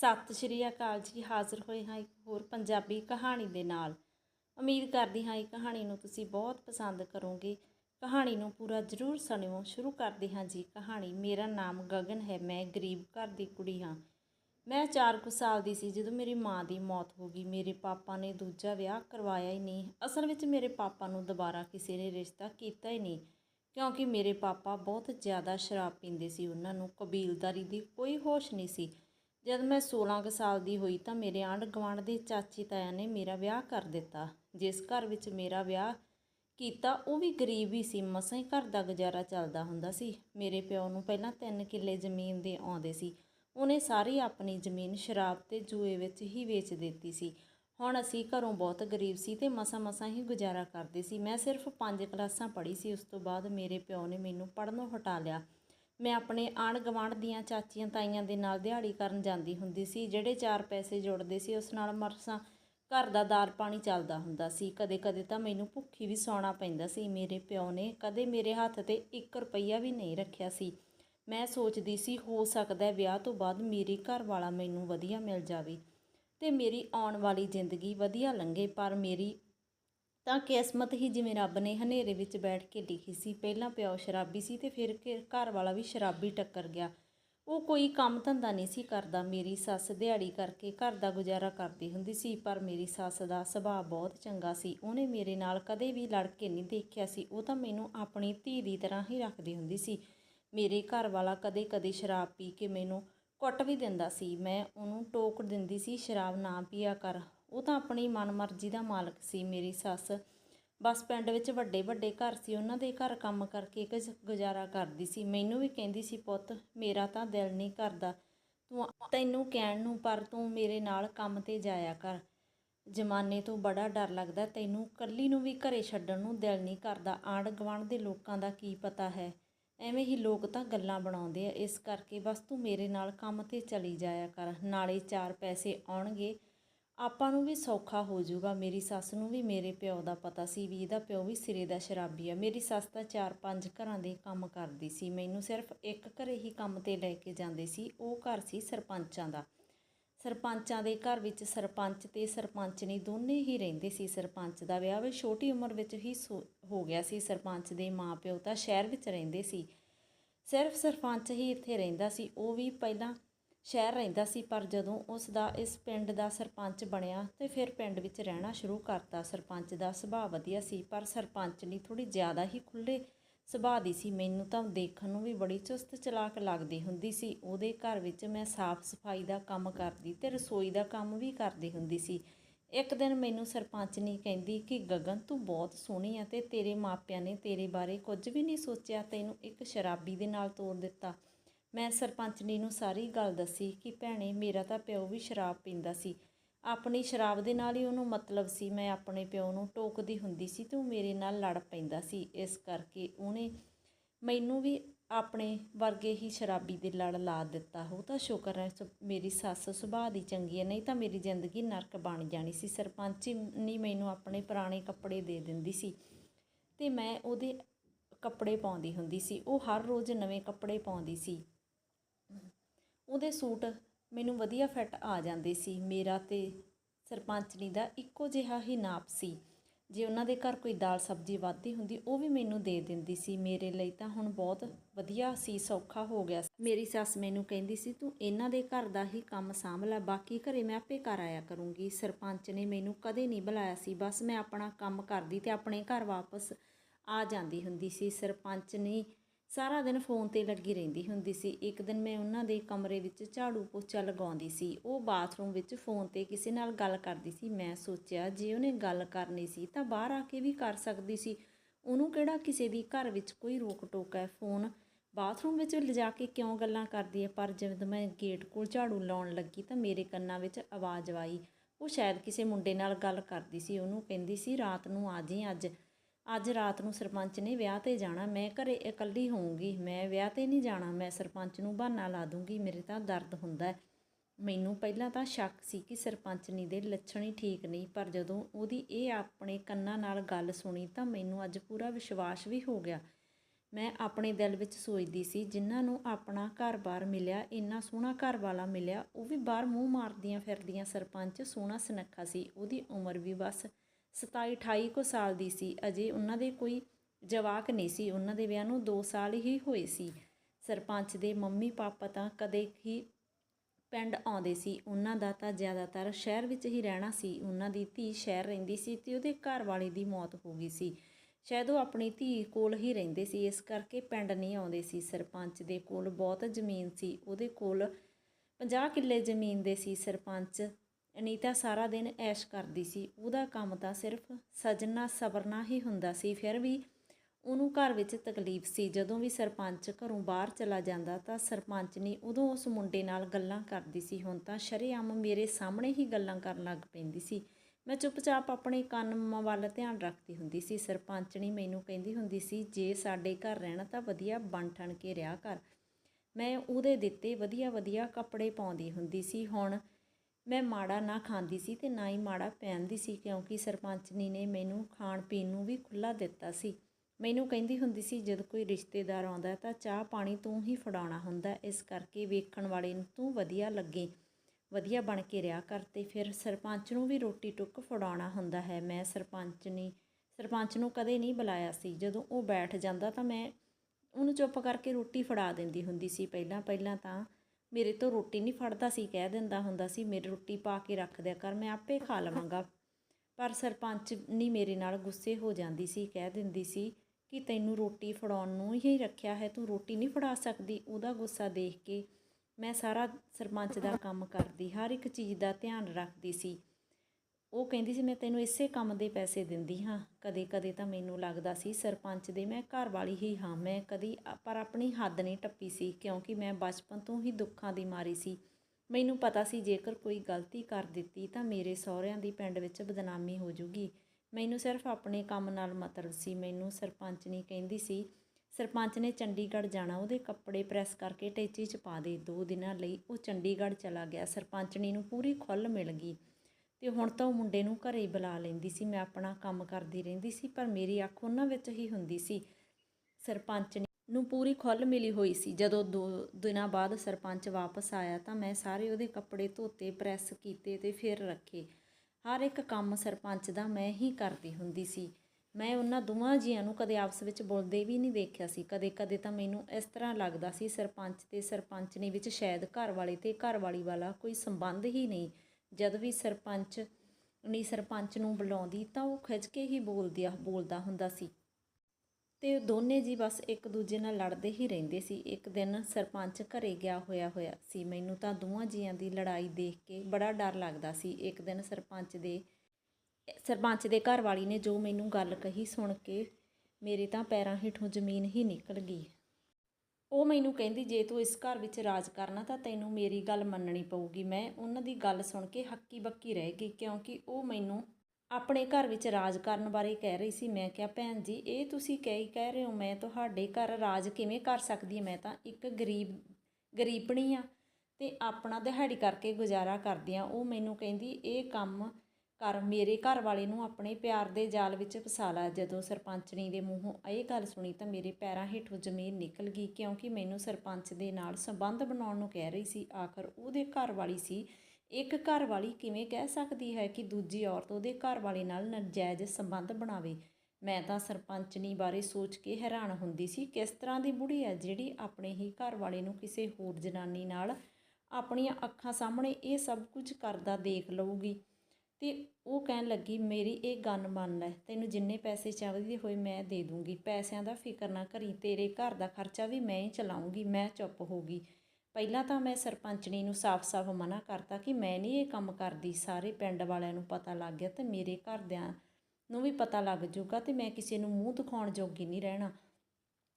ਸਤਿ ਸ਼੍ਰੀ ਅਕਾਲ ਜੀ, ਹਾਜ਼ਰ ਹੋਏ ਹਾਂ ਇੱਕ ਹੋਰ ਪੰਜਾਬੀ ਕਹਾਣੀ ਦੇ ਨਾਲ। ਉਮੀਦ ਕਰਦੀ ਹਾਂ ਇਹ ਕਹਾਣੀ ਨੂੰ ਤੁਸੀਂ ਬਹੁਤ ਪਸੰਦ ਕਰੋਗੇ। ਕਹਾਣੀ ਨੂੰ ਪੂਰਾ ਜ਼ਰੂਰ ਸੁਣਿਓ। ਸ਼ੁਰੂ ਕਰਦੇ ਹਾਂ ਜੀ ਕਹਾਣੀ। ਮੇਰਾ ਨਾਮ ਗਗਨ ਹੈ, ਮੈਂ ਗਰੀਬ ਘਰ ਦੀ ਕੁੜੀ ਹਾਂ। ਮੈਂ 4 ਕੁ ਸਾਲ ਦੀ ਸੀ, ਜਦੋਂ ਮੇਰੀ ਮਾਂ ਦੀ ਮੌਤ ਹੋ ਗਈ। ਮੇਰੇ ਪਾਪਾ ਨੇ ਦੂਜਾ ਵਿਆਹ ਕਰਵਾਇਆ ਹੀ ਨਹੀਂ। ਅਸਲ ਵਿੱਚ ਮੇਰੇ ਪਾਪਾ ਨੂੰ ਦੁਬਾਰਾ ਕਿਸੇ ਨੇ ਰਿਸ਼ਤਾ ਕੀਤਾ ਹੀ ਨਹੀਂ, ਕਿਉਂਕਿ ਮੇਰੇ ਪਾਪਾ ਬਹੁਤ ਜ਼ਿਆਦਾ ਸ਼ਰਾਬ ਪੀਂਦੇ ਸੀ। ਉਹਨਾਂ ਨੂੰ ਕਬੀਲਦਾਰੀ ਦੀ ਕੋਈ ਹੋਸ਼ ਨਹੀਂ ਸੀ। ਜਦ ਮੈਂ 16 ਕੁ ਸਾਲ ਦੀ ਹੋਈ ਤਾਂ ਮੇਰੇ ਆਂਢ ਗੁਆਂਢ ਦੇ ਚਾਚੀ ਤਾਇਆ ਨੇ ਮੇਰਾ ਵਿਆਹ ਕਰ ਦਿੱਤਾ। ਜਿਸ ਘਰ ਵਿੱਚ ਮੇਰਾ ਵਿਆਹ ਕੀਤਾ, ਉਹ ਵੀ ਗਰੀਬ ਹੀ ਸੀ, ਮਸਾਂ ਹੀ ਘਰ ਦਾ ਗੁਜ਼ਾਰਾ ਚੱਲਦਾ ਹੁੰਦਾ ਸੀ। ਮੇਰੇ ਪਿਓ ਨੂੰ ਪਹਿਲਾਂ 3 ਕਿੱਲੇ ਜ਼ਮੀਨ ਦੇ ਆਉਂਦੇ ਸੀ। ਉਹਨੇ ਸਾਰੀ ਆਪਣੀ ਜ਼ਮੀਨ ਸ਼ਰਾਬ ਤੇ ਜੂਏ ਵਿੱਚ ਹੀ ਵੇਚ ਦਿੱਤੀ ਸੀ। ਹੁਣ ਅਸੀਂ ਘਰੋਂ ਬਹੁਤ ਗਰੀਬ ਸੀ ਤੇ ਮਸਾਂ ਮਸਾਂ ਹੀ ਗੁਜ਼ਾਰਾ ਕਰਦੇ ਸੀ। ਮੈਂ ਸਿਰਫ 5 ਕਲਾਸਾਂ ਪੜ੍ਹੀ ਸੀ। ਉਸ ਤੋਂ ਬਾਅਦ ਮੇਰੇ ਪਿਓ ਨੇ ਮੈਨੂੰ ਪੜ੍ਹਨੋਂ ਹਟਾ ਲਿਆ। ਮੈਂ ਆਪਣੇ ਆਂਢ ਗੁਆਂਢ ਦੀਆਂ ਚਾਚੀਆਂ ਤਾਈਆਂ ਦੇ ਨਾਲ ਦਿਹਾੜੀ ਕਰਨ ਜਾਂਦੀ ਹੁੰਦੀ ਸੀ। ਜਿਹੜੇ ਚਾਰ ਪੈਸੇ ਜੁੜਦੇ ਸੀ, ਉਸ ਨਾਲ ਮਰਸਾਂ ਘਰ ਦਾ ਦਾਰ ਪਾਣੀ ਚੱਲਦਾ ਹੁੰਦਾ ਸੀ। ਕਦੇ-ਕਦੇ ਤਾਂ ਮੈਨੂੰ ਭੁੱਖੀ ਵੀ ਸੌਣਾ ਪੈਂਦਾ ਸੀ। ਮੇਰੇ ਪਿਓ ਨੇ ਕਦੇ ਮੇਰੇ ਹੱਥ ਤੇ 1 ਰੁਪਈਆ ਵੀ ਨਹੀਂ ਰੱਖਿਆ ਸੀ। ਮੈਂ ਸੋਚਦੀ ਸੀ, ਹੋ ਸਕਦਾ ਵਿਆਹ ਤੋਂ ਬਾਅਦ ਮੇਰੀ ਘਰ ਵਾਲਾ ਮੈਨੂੰ ਵਧੀਆ ਮਿਲ ਜਾਵੇ ਤੇ ਮੇਰੀ ਆਉਣ ਵਾਲੀ ਜ਼ਿੰਦਗੀ ਵਧੀਆ ਲੰਘੇ, ਪਰ ਮੇਰੀ ਤਾਂ ਕਿਸਮਤ ਹੀ ਜਿਵੇਂ ਰੱਬ ਨੇ ਹਨੇਰੇ ਵਿੱਚ ਬੈਠ ਕੇ ਲਿਖੀ ਸੀ। ਪਹਿਲਾਂ ਪਿਓ ਸ਼ਰਾਬੀ ਸੀ ਤੇ ਫਿਰ ਘ- ਘਰ ਵਾਲਾ ਵੀ ਸ਼ਰਾਬੀ ਟੱਕਰ ਗਿਆ। ਉਹ ਕੋਈ ਕੰਮ ਧੰਦਾ ਨਹੀਂ ਸੀ ਕਰਦਾ। ਮੇਰੀ ਸੱਸ ਦਿਹਾੜੀ ਕਰਕੇ ਘਰ ਦਾ ਗੁਜ਼ਾਰਾ ਕਰਦੀ ਹੁੰਦੀ ਸੀ, ਪਰ ਮੇਰੀ ਸੱਸ ਦਾ ਸੁਭਾਅ ਬਹੁਤ ਚੰਗਾ ਸੀ। ਉਹਨੇ ਮੇਰੇ ਨਾਲ ਕਦੇ ਵੀ ਲੜ ਕੇ ਨਹੀਂ ਦੇਖਿਆ ਸੀ। ਉਹ ਤਾਂ ਮੈਨੂੰ ਆਪਣੀ ਧੀ ਦੀ ਤਰ੍ਹਾਂ ਹੀ ਰੱਖਦੀ ਹੁੰਦੀ ਸੀ। ਮੇਰੇ ਘਰ ਵਾਲਾ ਕਦੇ-ਕਦੇ ਸ਼ਰਾਬ ਪੀ ਕੇ ਮੈਨੂੰ ਕੁੱਟ ਵੀ ਦਿੰਦਾ ਸੀ। ਮੈਂ ਉਹਨੂੰ ਟੋਕ ਦਿੰਦੀ ਸੀ, ਸ਼ਰਾਬ ਨਾ ਪੀਆ ਕਰ। ਉਹ ਤਾਂ ਆਪਣੀ ਮਨਮਰਜ਼ੀ ਦਾ ਮਾਲਕ ਸੀ ਮੇਰੀ ਸੱਸ। ਬਸ ਪਿੰਡ ਵਿੱਚ ਵੱਡੇ ਵੱਡੇ ਘਰ ਸੀ, ਉਹਨਾਂ ਦੇ ਘਰ ਕੰਮ ਕਰਕੇ ਗੁਜ਼- ਗੁਜ਼ਾਰਾ ਕਰਦੀ ਸੀ। ਮੈਨੂੰ ਵੀ ਕਹਿੰਦੀ ਸੀ, ਪੁੱਤ, ਮੇਰਾ ਤਾਂ ਦਿਲ ਨਹੀਂ ਕਰਦਾ। ਤੂੰ ਤੈਨੂੰ ਕਹਿਣ ਨੂੰ, ਪਰ ਤੂੰ ਮੇਰੇ ਨਾਲ ਕੰਮ ਤੇ ਜਾਇਆ ਕਰ। ਜਮਾਨੇ ਤੋਂ ਬੜਾ ਡਰ ਲੱਗਦਾ, ਤੈਨੂੰ ਇਕੱਲੀ ਨੂੰ ਵੀ ਘਰੇ ਛੱਡਣ ਨੂੰ ਦਿਲ ਨਹੀਂ ਕਰਦਾ। ਆਂਢ ਗੁਆਂਢ ਦੇ ਲੋਕਾਂ ਦਾ ਕੀ ਪਤਾ ਹੈ? ਐਵੇਂ ਹੀ ਲੋਕ ਤਾਂ ਗੱਲਾਂ ਬਣਾਉਂਦੇ ਆ। ਇਸ ਕਰਕੇ ਬਸ ਤੂੰ ਮੇਰੇ ਨਾਲ ਕੰਮ ਤੇ ਚਲੀ ਜਾਇਆ ਕਰ। ਨਾਲੇ ਚਾਰ ਪੈਸੇ ਆਉਣਗੇ ਆਪਾਂ ਨੂੰ ਵੀ ਸੌਖਾ ਹੋ ਜਾਊਗਾ। ਮੇਰੀ ਸੱਸ ਨੂੰ ਵੀ, ਮੇਰੇ ਪਿਓ ਦਾ ਪਤਾ ਸੀ ਵੀ ਇਹਦਾ ਪਿਓ ਵੀ ਸਿਰੇ ਦਾ ਸ਼ਰਾਬੀ ਆ। ਮੇਰੀ ਸੱਸ ਤਾਂ ਚਾਰ ਪੰਜ ਘਰਾਂ ਦੇ ਕੰਮ ਕਰਦੀ ਸੀ। ਮੈਨੂੰ ਸਿਰਫ ਇੱਕ ਘਰੇ ਹੀ ਕੰਮ ਤੇ ਲੈ ਕੇ ਜਾਂਦੇ ਸੀ। ਉਹ ਘਰ ਸੀ ਸਰਪੰਚਾਂ ਦਾ। ਸਰਪੰਚਾਂ ਦੇ ਘਰ ਵਿੱਚ ਸਰਪੰਚ ਤੇ ਸਰਪੰਚਣੀ ਦੋਨੇ ਹੀ ਰਹਿੰਦੇ ਸੀ। ਸਰਪੰਚ ਦਾ ਵਿਆਹ ਵੀ ਛੋਟੀ ਉਮਰ ਵਿੱਚ ਹੀ ਸੋ- ਹੋ ਗਿਆ ਸੀ। ਸਰਪੰਚ ਦੇ ਮਾਪਿਓ ਤਾਂ ਸ਼ਹਿਰ ਵਿੱਚ ਰਹਿੰਦੇ ਸੀ। ਸਿਰਫ ਸਰਪੰਚ ਹੀ ਇੱਥੇ ਰਹਿੰਦਾ ਸੀ। ਉਹ ਵੀ ਪਹਿਲਾਂ ਸ਼ਹਿਰ ਰਹਿੰਦਾ ਸੀ, ਪਰ ਜਦੋਂ ਉਸ ਦਾ ਇਸ ਪਿੰਡ ਦਾ ਸਰਪੰਚ ਬਣਿਆ ਤੇ ਫਿਰ ਪਿੰਡ ਵਿੱਚ ਰਹਿਣਾ ਸ਼ੁਰੂ ਕਰਤਾ। ਸਰਪੰਚ ਦਾ ਸੁਭਾਅ ਵਧੀਆ ਸੀ, ਪਰ ਸਰਪੰਚ ਸਰਪੰਚਣੀ ਥੋੜੀ ਜ਼ਿਆਦਾ ਹੀ ਖੁੱਲੇ ਸੁਭਾਅ ਦੀ ਸੀ। ਮੈਨੂੰ ਤਾਂ ਦੇਖਣ ਨੂੰ ਵੀ ਬੜੀ ਚੁਸਤ ਚਲਾਕ ਲੱਗਦੀ ਹੁੰਦੀ ਸੀ। ਉਹਦੇ ਘਰ ਵਿੱਚ ਮੈਂ ਸਾਫ਼ ਸਫ਼ਾਈ ਦਾ ਕੰਮ ਕਰਦੀ ਤੇ ਰਸੋਈ ਦਾ ਕੰਮ ਵੀ ਕਰਦੀ ਹੁੰਦੀ ਸੀ। ਇੱਕ ਦਿਨ ਮੈਨੂੰ ਸਰਪੰਚ ਸਰਪੰਚਨੀ ਕਹਿੰਦੀ ਕਿ, ਗਗਨ, ਤੂੰ ਬਹੁਤ ਸੋਹਣੀ ਆ ਤੇ ਤੇਰੇ ਮਾਪਿਆਂ ਨੇ ਤੇਰੇ ਬਾਰੇ ਕੁਝ ਵੀ ਨਹੀਂ ਸੋਚਿਆ। ਤੈਨੂੰ ਇੱਕ ਸ਼ਰਾਬੀ ਦੇ ਨਾਲ ਤੋਰ ਦਿੱਤਾ। ਮੈਂ ਸਰਪੰਚਨੀ ਨੂੰ ਸਾਰੀ ਗੱਲ ਦੱਸੀ ਕਿ ਭੈਣੇ, ਮੇਰਾ ਤਾਂ ਪਿਓ ਵੀ ਸ਼ਰਾਬ ਪੀਂਦਾ ਸੀ। ਆਪਣੀ ਸ਼ਰਾਬ ਦੇ ਨਾਲ ਹੀ ਉਹਨੂੰ ਮਤਲਬ ਸੀ, ਮੈਂ ਆਪਣੇ ਪਿਓ ਨੂੰ ਟੋਕਦੀ ਹੁੰਦੀ ਸੀ ਤੇ ਉਹ ਮੇਰੇ ਨਾਲ ਲੜ ਪੈਂਦਾ ਸੀ। ਇਸ ਕਰਕੇ ਉਹਨੇ ਮੈਨੂੰ ਵੀ ਆਪਣੇ ਵਰਗੇ ਹੀ ਸ਼ਰਾਬੀ ਦੇ ਲੜ ਲਾ ਦਿੱਤਾ। ਉਹ ਤਾਂ ਸ਼ੁਕਰ ਹੈ ਸ- ਮੇਰੀ ਸੱਸ ਸੁਭਾਅ ਦੀ ਚੰਗੀ ਹੈ, ਨਹੀਂ ਤਾਂ ਮੇਰੀ ਜ਼ਿੰਦਗੀ ਨਰਕ ਬਣ ਜਾਣੀ ਸੀ। ਸਰਪੰਚ ਨਹੀਂ ਮੈਨੂੰ ਆਪਣੇ ਪੁਰਾਣੇ ਕੱਪੜੇ ਦੇ ਦਿੰਦੀ ਸੀ ਤੇ ਮੈਂ ਉਹਦੇ ਕੱਪੜੇ ਪਾਉਂਦੀ ਹੁੰਦੀ ਸੀ। ਉਹ ਹਰ ਰੋਜ਼ ਨਵੇਂ ਕੱਪੜੇ ਪਾਉਂਦੀ ਸੀ। ਉਹਦੇ ਸੂਟ ਮੈਨੂੰ ਵਧੀਆ ਫਿੱਟ ਆ ਜਾਂਦੇ ਸੀ। ਮੇਰਾ ਤੇ ਸਰਪੰਚਨੀ ਦਾ ਇੱਕੋ ਜਿਹਾ ਹੀ ਨਾਪ ਸੀ। ਜੇ ਉਹਨਾਂ ਦੇ ਘਰ ਕੋਈ ਦਾਲ ਸਬਜ਼ੀ ਵੱਧਦੀ ਹੁੰਦੀ, ਉਹ ਵੀ ਮੈਨੂੰ ਦੇ ਦਿੰਦੀ ਸੀ। ਮੇਰੇ ਲਈ ਤਾਂ ਹੁਣ ਬਹੁਤ ਵਧੀਆ ਸੀ, ਸੌਖਾ ਹੋ ਗਿਆ ਮੇਰੀ ਸੱਸ ਮੈਨੂੰ ਕਹਿੰਦੀ ਸੀ, ਤੂੰ ਇਹਨਾਂ ਦੇ ਘਰ ਦਾ ਹੀ ਕੰਮ ਸਾਂਭ ਲੈ ਬਾਕੀ ਘਰੇ ਮੈਂ ਆਪੇ ਕਰ ਆਇਆ ਕਰੂੰਗੀ। ਸਰਪੰਚ ਨੇ ਮੈਨੂੰ ਕਦੇ ਨਹੀਂ ਬੁਲਾਇਆ ਸੀ। ਬਸ ਮੈਂ ਆਪਣਾ ਕੰਮ ਕਰਦੀ ਤੇ ਆਪਣੇ ਘਰ ਵਾਪਸ ਆ ਜਾਂਦੀ ਹੁੰਦੀ ਸੀ। ਸਰਪੰਚ ਨੇ ਸਾਰਾ ਦਿਨ ਫੋਨ ਤੇ ਲੱਗੀ ਰਹਿੰਦੀ ਹੁੰਦੀ ਸੀ। ਇੱਕ ਦਿਨ ਮੈਂ ਉਹਨਾਂ ਦੇ ਕਮਰੇ ਵਿੱਚ ਝਾੜੂ ਪੋਚਾ ਲਗਾਉਂਦੀ ਸੀ। ਉਹ ਬਾਥਰੂਮ ਵਿੱਚ ਫੋਨ ਤੇ ਕਿਸੇ ਨਾਲ ਗੱਲ ਕਰਦੀ ਸੀ। ਮੈਂ ਸੋਚਿਆ, ਜੇ ਉਹਨੇ ਗੱਲ ਕਰਨੀ ਸੀ ਤਾਂ ਬਾਹਰ ਆ ਕੇ ਵੀ ਕਰ ਸਕਦੀ ਸੀ। ਉਹਨੂੰ ਕਿਹੜਾ ਕਿਸੇ ਦੀ ਘਰ ਵਿੱਚ ਕੋਈ ਰੋਕ ਟੋਕ ਹੈ? ਫੋਨ ਬਾਥਰੂਮ ਵਿੱਚ ਲਿਜਾ ਕੇ ਕਿਉਂ ਗੱਲਾਂ ਕਰਦੀ ਹੈ? ਪਰ ਜਦ ਮੈਂ ਗੇਟ ਕੋਲ ਝਾੜੂ ਲਾਉਣ ਲੱਗੀ ਤਾਂ ਮੇਰੇ ਕੰਨਾਂ ਵਿੱਚ ਆਵਾਜ਼ ਆਈ। ਉਹ ਸ਼ਾਇਦ ਕਿਸੇ ਮੁੰਡੇ ਨਾਲ ਗੱਲ ਕਰਦੀ ਸੀ। ਉਹਨੂੰ ਕਹਿੰਦੀ ਸੀ, ਰਾਤ ਨੂੰ ਆ ਜੀ ਅੱਜ। ਅੱਜ ਰਾਤ ਨੂੰ ਸਰਪੰਚ ਨੇ ਵਿਆਹ ਤੇ ਜਾਣਾ, ਮੈਂ ਘਰੇ ਇਕੱਲੀ ਹੋਊਂਗੀ, ਮੈਂ ਵਿਆਹ ਤੇ ਨਹੀਂ ਜਾਣਾ, ਮੈਂ ਸਰਪੰਚ ਨੂੰ ਬਹਾਨਾ ਲਾ ਦੂੰਗੀ, ਮੇਰੇ ਤਾਂ ਦਰਦ ਹੁੰਦਾ ਮੈਨੂੰ ਪਹਿਲਾਂ ਤਾਂ ਸ਼ੱਕ ਸੀ ਕਿ ਸਰਪੰਚਨੀ ਦੇ ਲੱਛਣ ਹੀ ਠੀਕ ਨਹੀਂ, ਪਰ ਜਦੋਂ ਉਹਦੀ ਇਹ ਆਪਣੇ ਕੰਨਾਂ ਨਾਲ ਗੱਲ ਸੁਣੀ ਤਾਂ ਮੈਨੂੰ ਅੱਜ ਪੂਰਾ ਵਿਸ਼ਵਾਸ ਵੀ ਹੋ ਗਿਆ। ਮੈਂ ਆਪਣੇ ਦਿਲ ਵਿੱਚ ਸੋਚਦੀ ਸੀ, ਜਿਨ੍ਹਾਂ ਨੂੰ ਆਪਣਾ ਘਰ-ਬਾਰ ਮਿਲਿਆ, ਇੰਨਾ ਸੋਹਣਾ ਘਰ ਵਾਲਾ ਮਿਲਿਆ, ਉਹ ਵੀ ਬਾਹਰ ਮੂੰਹ ਮਾਰਦੀਆਂ ਫਿਰਦੀਆਂ ਸਰਪੰਚ ਸੋਹਣਾ ਸੁਨੱਖਾ ਸੀ, ਉਹਦੀ ਉਮਰ ਵੀ ਬਸ 27 28 ਕੁ ਸਾਲ ਦੀ ਸੀ। ਅਜੇ ਉਹਨਾਂ ਦੇ ਕੋਈ ਜਵਾਕ ਨਹੀਂ ਸੀ। ਉਹਨਾਂ ਦੇ ਵਿਆਹ ਨੂੰ 2 ਸਾਲ ਹੀ ਹੋਏ ਸੀ। ਸਰਪੰਚ ਦੇ ਮੰਮੀ ਪਾਪਾ ਤਾਂ ਕਦੇ ਹੀ ਪਿੰਡ ਆਉਂਦੇ ਸੀ। ਉਹਨਾਂ ਦਾ ਤਾਂ ਜ਼ਿਆਦਾਤਰ ਸ਼ਹਿਰ ਵਿੱਚ ਹੀ ਰਹਿਣਾ ਸੀ। ਉਹਨਾਂ ਦੀ ਧੀ ਸ਼ਹਿਰ ਰਹਿੰਦੀ ਸੀ ਤੇ ਉਹਦੇ ਘਰ ਵਾਲੇ ਦੀ ਮੌਤ ਹੋ ਗਈ ਸੀ। ਸ਼ਾਇਦ ਉਹ ਆਪਣੀ ਧੀ ਕੋਲ ਹੀ ਰਹਿੰਦੇ ਸੀ। ਇਸ ਕਰਕੇ ਪਿੰਡ ਨਹੀਂ ਆਉਂਦੇ ਸੀ। ਸਰਪੰਚ ਦੇ ਕੋਲ ਬਹੁਤ ਜ਼ਮੀਨ ਸੀ। ਉਹਦੇ ਕੋਲ 50 ਕਿੱਲੇ ਜ਼ਮੀਨ ਦੇ ਸੀ ਸਰਪੰਚ। ਅਨੀਤਾ ਸਾਰਾ ਦਿਨ ਐਸ਼ ਕਰਦੀ ਸੀ। ਉਹਦਾ ਕੰਮ ਤਾਂ ਸਿਰਫ ਸਜਣਾ ਸਬਰਨਾ ਹੀ ਹੁੰਦਾ ਸੀ। ਫਿਰ ਵੀ ਉਹਨੂੰ ਘਰ ਵਿੱਚ ਤਕਲੀਫ ਸੀ। ਜਦੋਂ ਵੀ ਸਰਪੰਚ ਘਰੋਂ ਬਾਹਰ ਚਲਾ ਜਾਂਦਾ ਤਾਂ ਸਰਪੰਚਨੀ ਉਦੋਂ ਉਸ ਮੁੰਡੇ ਨਾਲ ਗੱਲਾਂ ਕਰਦੀ ਸੀ। ਹੁਣ ਤਾਂ ਸ਼ਰੇਆਮ ਮੇਰੇ ਸਾਹਮਣੇ ਹੀ ਗੱਲਾਂ ਕਰਨ ਲੱਗ ਪੈਂਦੀ ਸੀ। ਮੈਂ ਚੁੱਪਚਾਪ ਆਪਣੇ ਕੰਨ ਵੱਲ ਧਿਆਨ ਰੱਖਦੀ ਹੁੰਦੀ ਸੀ। ਸਰਪੰਚਣੀ ਮੈਨੂੰ ਕਹਿੰਦੀ ਹੁੰਦੀ ਸੀ, ਜੇ ਸਾਡੇ ਘਰ ਰਹਿਣਾ ਤਾਂ ਵਧੀਆ ਬਣ ਠਣ ਕੇ ਰਿਹਾ ਕਰ। ਮੈਂ ਉਹਦੇ ਦਿੱਤੇ ਵਧੀਆ ਵਧੀਆ ਕੱਪੜੇ ਪਾਉਂਦੀ ਹੁੰਦੀ ਸੀ। ਹੁਣ ਮੈਂ ਮਾੜਾ ਨਾ ਖਾਂਦੀ ਸੀ ਤੇ ਨਾ ਹੀ ਮਾੜਾ ਪਹਿਨਦੀ ਸੀ ਕਿਉਂਕਿ ਸਰਪੰਚਨੀ ਨੇ ਮੈਨੂੰ ਖਾਣ ਪੀਣ ਨੂੰ ਵੀ ਖੁੱਲਾ ਦਿੱਤਾ ਸੀ। ਮੈਨੂੰ ਕਹਿੰਦੀ ਹੁੰਦੀ ਸੀ, ਜਦ ਕੋਈ ਰਿਸ਼ਤੇਦਾਰ ਆਉਂਦਾ ਤਾਂ ਚਾਹ ਪਾਣੀ ਤੂੰ ਹੀ ਫੜਾਉਣਾ ਹੁੰਦਾ ਇਸ ਕਰਕੇ ਵੇਖਣ ਵਾਲੇ ਨੂੰ ਤੂੰ ਵਧੀਆ ਲੱਗੇ, ਵਧੀਆ ਬਣ ਕੇ ਰਿਹਾ ਕਰ ਤੇ ਫਿਰ ਸਰਪੰਚ ਨੂੰ ਵੀ ਰੋਟੀ ਟੁੱਕ ਫੜਾਉਣਾ ਹੁੰਦਾ ਹੈ। ਮੈਂ ਸਰਪੰਚ ਸਰਪੰਚਨੀ ਸਰਪੰਚ ਨੂੰ ਕਦੇ ਨਹੀਂ ਬੁਲਾਇਆ ਸੀ। ਜਦੋਂ ਉਹ ਬੈਠ ਜਾਂਦਾ ਤਾਂ ਮੈਂ ਉਹਨੂੰ ਚੁੱਪ ਕਰਕੇ ਰੋਟੀ ਫੜਾ ਦਿੰਦੀ ਹੁੰਦੀ ਸੀ। ਪਹਿਲਾਂ ਪਹਿਲਾਂ ਤਾਂ ਮੇਰੇ ਤੋਂ ਰੋਟੀ ਨਹੀਂ ਫੜਦਾ ਸੀ, ਕਹਿ ਦਿੰਦਾ ਹੁੰਦਾ ਸੀ, ਮੇਰੀ ਰੋਟੀ ਪਾ ਕੇ ਰੱਖ ਦਿਆ ਕਰ, ਮੈਂ ਆਪੇ ਖਾ ਲਵਾਂਗਾ। ਪਰ ਸਰਪੰਚ ਨਹੀਂ ਮੇਰੇ ਨਾਲ ਗੁੱਸੇ ਹੋ ਜਾਂਦੀ ਸੀ, ਕਹਿ ਦਿੰਦੀ ਸੀ ਕਿ ਤੈਨੂੰ ਰੋਟੀ ਫੜਾਉਣ ਨੂੰ ਹੀ ਰੱਖਿਆ ਹੈ, ਤੂੰ ਰੋਟੀ ਨਹੀਂ ਫੜਾ ਸਕਦੀ, ਉਹਦਾ ਗੁੱਸਾ ਦੇਖ ਕੇ ਮੈਂ ਸਾਰਾ ਸਰਪੰਚ ਦਾ ਕੰਮ ਕਰਦੀ, ਹਰ ਇੱਕ ਚੀਜ਼ ਦਾ ਧਿਆਨ ਰੱਖਦੀ ਸੀ। ਉਹ ਕਹਿੰਦੀ ਸੀ, ਮੈਂ ਤੈਨੂੰ ਇਸੇ ਕੰਮ ਦੇ ਪੈਸੇ ਦਿੰਦੀ ਹਾਂ। ਕਦੇ ਕਦੇ ਤਾਂ ਮੈਨੂੰ ਲੱਗਦਾ ਸੀ ਸਰਪੰਚ ਦੇ ਮੈਂ ਘਰ ਵਾਲੀ ਹੀ ਹਾਂ। ਮੈਂ ਕਦੀ, ਪਰ ਆਪਣੀ ਹੱਦ ਨਹੀਂ ਟੱਪੀ ਸੀ, ਕਿਉਂਕਿ ਮੈਂ ਬਚਪਨ ਤੋਂ ਹੀ ਦੁੱਖਾਂ ਦੀ ਮਾਰੀ ਸੀ। ਮੈਨੂੰ ਪਤਾ ਸੀ, ਜੇਕਰ ਕੋਈ ਗਲਤੀ ਕਰ ਦਿੱਤੀ ਤਾਂ ਮੇਰੇ ਸਹੁਰਿਆਂ ਦੀ ਪਿੰਡ ਵਿੱਚ ਬਦਨਾਮੀ ਹੋ ਜੂਗੀ। ਮੈਨੂੰ ਸਿਰਫ ਆਪਣੇ ਕੰਮ ਨਾਲ ਮਤਲਬ ਸੀ। ਮੈਨੂੰ ਸਰਪੰਚ ਨਹੀਂ ਕਹਿੰਦੀ ਸੀ, ਸਰਪੰਚ ਨੇ ਚੰਡੀਗੜ੍ਹ ਜਾਣਾ, ਉਹਦੇ ਕੱਪੜੇ ਪ੍ਰੈਸ ਕਰਕੇ ਟੇਚੀ 'ਚ ਪਾ ਦੇ। ਦੋ ਦਿਨਾਂ ਲਈ ਉਹ ਚੰਡੀਗੜ੍ਹ ਚਲਾ ਗਿਆ। ਸਰਪੰਚਣੀ ਨੂੰ ਪੂਰੀ ਖੁੱਲ੍ਹ ਮਿਲ ਗਈ। ਤੇ ਹੁਣ ਤਾਂ ਉਹ ਮੁੰਡੇ ਨੂੰ ਘਰੇ ਹੀ ਬੁਲਾ ਲੈਂਦੀ ਸੀ, ਮੈਂ ਆਪਣਾ ਕੰਮ ਕਰਦੀ ਰਹਿੰਦੀ ਸੀ, ਪਰ ਮੇਰੀ ਅੱਖ ਉਹਨਾਂ ਵਿੱਚ ਹੀ ਹੁੰਦੀ ਸੀ। ਸਰਪੰਚ ਨੂੰ ਪੂਰੀ ਖੁੱਲ੍ਹ ਮਿਲੀ ਹੋਈ ਸੀ। ਜਦੋਂ ਦੋ ਦਿਨਾਂ ਬਾਅਦ ਸਰਪੰਚ ਵਾਪਸ ਆਇਆ ਤਾਂ ਮੈਂ ਸਾਰੇ ਉਹਦੇ ਕੱਪੜੇ ਧੋਤੇ, ਪ੍ਰੈਸ ਕੀਤੇ ਤੇ ਫਿਰ ਰੱਖੇ। ਹਰ ਇੱਕ ਕੰਮ ਸਰਪੰਚ ਦਾ ਮੈਂ ਹੀ ਕਰਦੀ ਹੁੰਦੀ ਸੀ। ਮੈਂ ਉਹਨਾਂ ਦੋਵਾਂ ਜੀਆਂ ਨੂੰ ਕਦੇ ਆਪਸ ਵਿੱਚ ਬੋਲਦੇ ਵੀ ਨਹੀਂ ਦੇਖਿਆ ਸੀ। ਕਦੇ ਕਦੇ ਤਾਂ ਮੈਨੂੰ ਇਸ ਤਰ੍ਹਾਂ ਲੱਗਦਾ ਸੀ, ਸਰਪੰਚ ਤੇ ਸਰਪੰਚਨੀ ਵਿੱਚ ਸ਼ਾਇਦ ਘਰ ਵਾਲੇ ਤੇ ਘਰ ਵਾਲੀ ਵਾਲਾ ਕੋਈ ਸੰਬੰਧ ਹੀ ਨਹੀਂ। ਜਦ ਵੀ ਸਰਪੰਚ ਨੀ ਸਰਪੰਚ ਨੂੰ ਬੁਲਾਉਂਦੀ ਤਾਂ ਉਹ ਖਿੱਚ ਕੇ ਹੀ ਬੋਲਦੀ ਆ, ਬੋਲਦਾ ਹੁੰਦਾ ਸੀ। ਤੇ ਦੋਨੇ ਜੀ ਬਸ ਇੱਕ ਦੂਜੇ ਨਾਲ ਲੜਦੇ ਹੀ ਰਹਿੰਦੇ ਸੀ। ਇੱਕ ਦਿਨ ਸਰਪੰਚ ਘਰੇ ਗਿਆ ਹੋਇਆ ਹੋਇਆ ਸੀ। ਮੈਨੂੰ ਤਾਂ ਦੋਵਾਂ ਜੀਆਂ ਦੀ ਲੜਾਈ ਦੇਖ ਕੇ ਬੜਾ ਡਰ ਲੱਗਦਾ ਸੀ। ਇੱਕ ਦਿਨ ਸਰਪੰਚ ਦੇ ਸਰਪੰਚ ਦੇ ਘਰ ਵਾਲੀ ਨੇ ਜੋ ਮੈਨੂੰ ਗੱਲ ਕਹੀ ਸੁਣ ਕੇ ਮੇਰੇ ਤਾਂ ਪੈਰਾਂ ਹੇਠੋਂ ਜ਼ਮੀਨ ਹੀ ਨਿਕਲ ਗਈ। ਉਹ ਮੈਨੂੰ ਕਹਿੰਦੀ, ਜੇ ਤੂੰ ਇਸ ਘਰ ਵਿੱਚ ਰਾਜ ਕਰਨਾ ਤਾਂ ਤੈਨੂੰ ਮੇਰੀ ਗੱਲ ਮੰਨਣੀ ਪਊਗੀ। ਮੈਂ ਉਹਨਾਂ ਦੀ ਗੱਲ ਸੁਣ ਕੇ ਹੱਕੀ ਬੱਕੀ ਰਹਿ ਗਈ, ਕਿਉਂਕਿ ਉਹ ਮੈਨੂੰ ਆਪਣੇ ਘਰ ਵਿੱਚ ਰਾਜ ਕਰਨ ਬਾਰੇ ਕਹਿ ਰਹੀ ਸੀ। ਮੈਂ ਕਿਹਾ, ਭੈਣ ਜੀ, ਇਹ ਤੁਸੀਂ ਕਹੀ ਕਹਿ ਰਹੇ ਹੋ, ਮੈਂ ਤੁਹਾਡੇ ਘਰ ਰਾਜ ਕਿਵੇਂ ਕਰ ਸਕਦੀ ਮੈਂ ਤਾਂ ਇੱਕ ਗਰੀਬ, ਗਰੀਬਣੀ ਆ ਤੇ ਆਪਣਾ ਦਿਹਾੜੀ ਕਰਕੇ ਗੁਜ਼ਾਰਾ ਕਰਦੀ ਆ ਉਹ ਮੈਨੂੰ ਕਹਿੰਦੀ, ਇਹ ਕੰਮ ਕਰ ਮੇਰੇ ਘਰ ਵਾਲੇ ਨੂੰ ਆਪਣੇ ਪਿਆਰ ਦੇ ਜਾਲ ਵਿੱਚ ਫਸਾ ਲਾ। ਜਦੋਂ ਸਰਪੰਚਣੀ ਦੇ ਮੂੰਹੋਂ ਇਹ ਗੱਲ ਸੁਣੀ ਤਾਂ ਮੇਰੇ ਪੈਰਾਂ ਹੇਠੋਂ ਜ਼ਮੀਨ ਨਿਕਲ ਗਈ ਕਿਉਂਕਿ ਮੈਨੂੰ ਸਰਪੰਚ ਦੇ ਨਾਲ ਸੰਬੰਧ ਬਣਾਉਣ ਨੂੰ ਕਹਿ ਰਹੀ ਸੀ। ਆਖਰ ਉਹਦੇ ਘਰ ਵਾਲੀ ਸੀ। ਇੱਕ ਘਰ ਵਾਲੀ ਕਿਵੇਂ ਕਹਿ ਸਕਦੀ ਹੈ ਕਿ ਦੂਜੀ ਔਰਤ ਉਹਦੇ ਘਰ ਵਾਲੇ ਨਾਲ ਨਜਾਇਜ਼ ਸੰਬੰਧ ਬਣਾਵੇ? ਮੈਂ ਤਾਂ ਸਰਪੰਚਨੀ ਬਾਰੇ ਸੋਚ ਕੇ ਹੈਰਾਨ ਹੁੰਦੀ ਸੀ। ਕਿਸ ਤਰ੍ਹਾਂ ਦੀ ਬੁੜੀ ਹੈ ਜਿਹੜੀ ਆਪਣੇ ਹੀ ਘਰ ਵਾਲੇ ਨੂੰ ਕਿਸੇ ਹੋਰ ਜਨਾਨੀ ਨਾਲ ਆਪਣੀਆਂ ਅੱਖਾਂ ਸਾਹਮਣੇ ਇਹ ਸਭ ਕੁਝ ਕਰਦਾ ਦੇਖ ਲਊਗੀ? ਅਤੇ ਉਹ ਕਹਿਣ ਲੱਗੀ, ਮੇਰੀ ਇਹ ਗੱਲ ਮੰਨ ਲੈ, ਤੈਨੂੰ ਜਿੰਨੇ ਪੈਸੇ ਚਾਹੀਦੇ ਹੋਏ ਮੈਂ ਦੇ ਦੂੰਗੀ। ਪੈਸਿਆਂ ਦਾ ਫਿਕਰ ਨਾ ਕਰੀ, ਤੇਰੇ ਘਰ ਦਾ ਖਰਚਾ ਵੀ ਮੈਂ ਹੀ ਚਲਾਉਂਗੀ, ਮੈਂ ਚੁੱਪ ਹੋ ਗਈ। ਪਹਿਲਾਂ ਤਾਂ ਮੈਂ ਸਰਪੰਚਣੀ ਨੂੰ ਸਾਫ਼-ਸਾਫ਼ ਮਨਾ ਕਰਤਾ ਕਿ ਮੈਂ ਨਹੀਂ ਇਹ ਕੰਮ ਕਰਦੀ। ਸਾਰੇ ਪਿੰਡ ਵਾਲਿਆਂ ਨੂੰ ਪਤਾ ਲੱਗ ਗਿਆ ਤੇ ਮੇਰੇ ਘਰਦਿਆਂ ਨੂੰ ਵੀ ਪਤਾ ਲੱਗ ਜਾਊਗਾ ਤੇ ਮੈਂ ਕਿਸੇ ਨੂੰ ਮੂੰਹ ਦਿਖਾਉਣ ਜੋਗੀ ਨਹੀਂ ਰਹਿਣਾ।